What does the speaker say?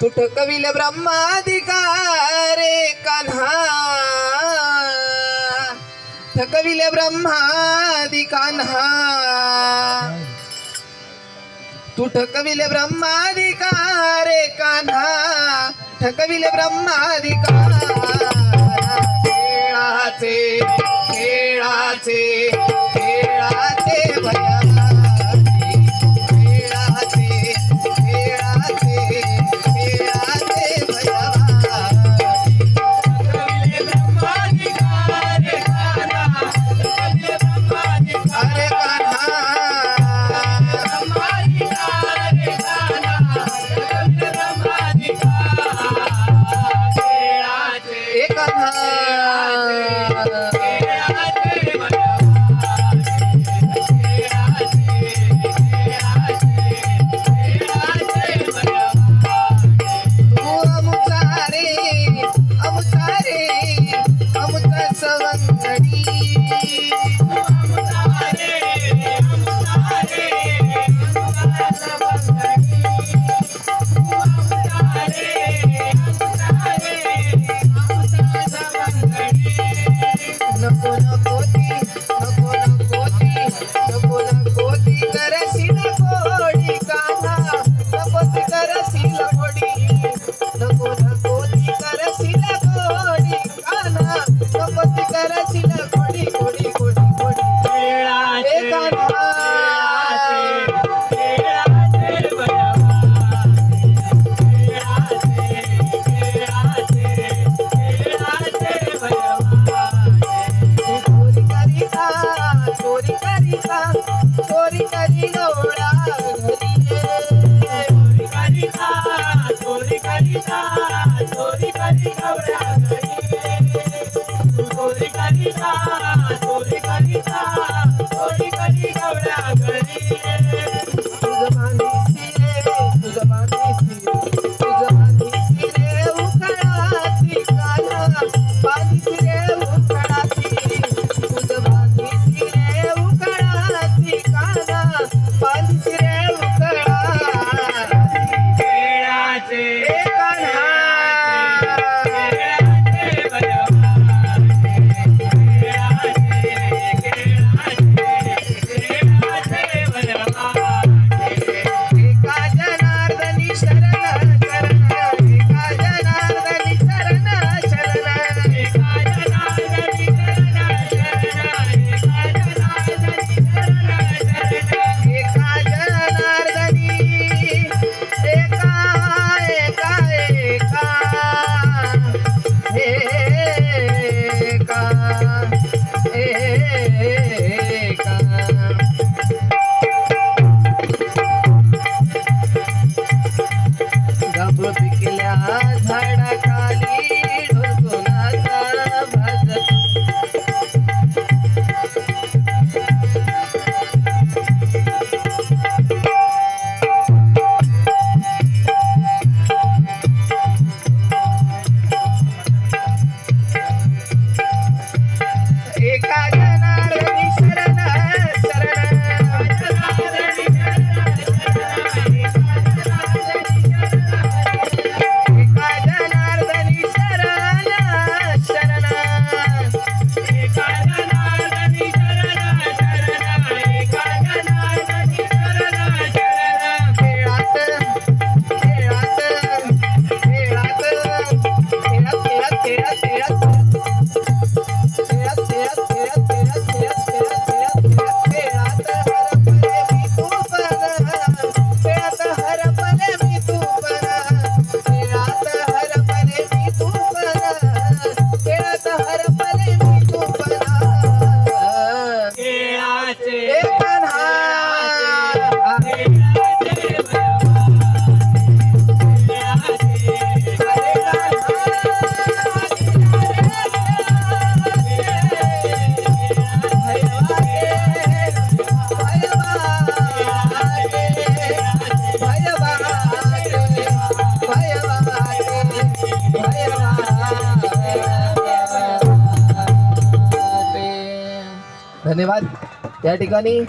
तुटकविल ब्रह्माधिकारे कान्हा. थकविल ब्रह्मादि कान्हा. तुटकविल ब्रह्माधिकारे कान्हा. थकविल ब्रह्माधिकार. खेळाचे खेळाचे. কোনো গতি धन्यवाद। यह ठिकाणी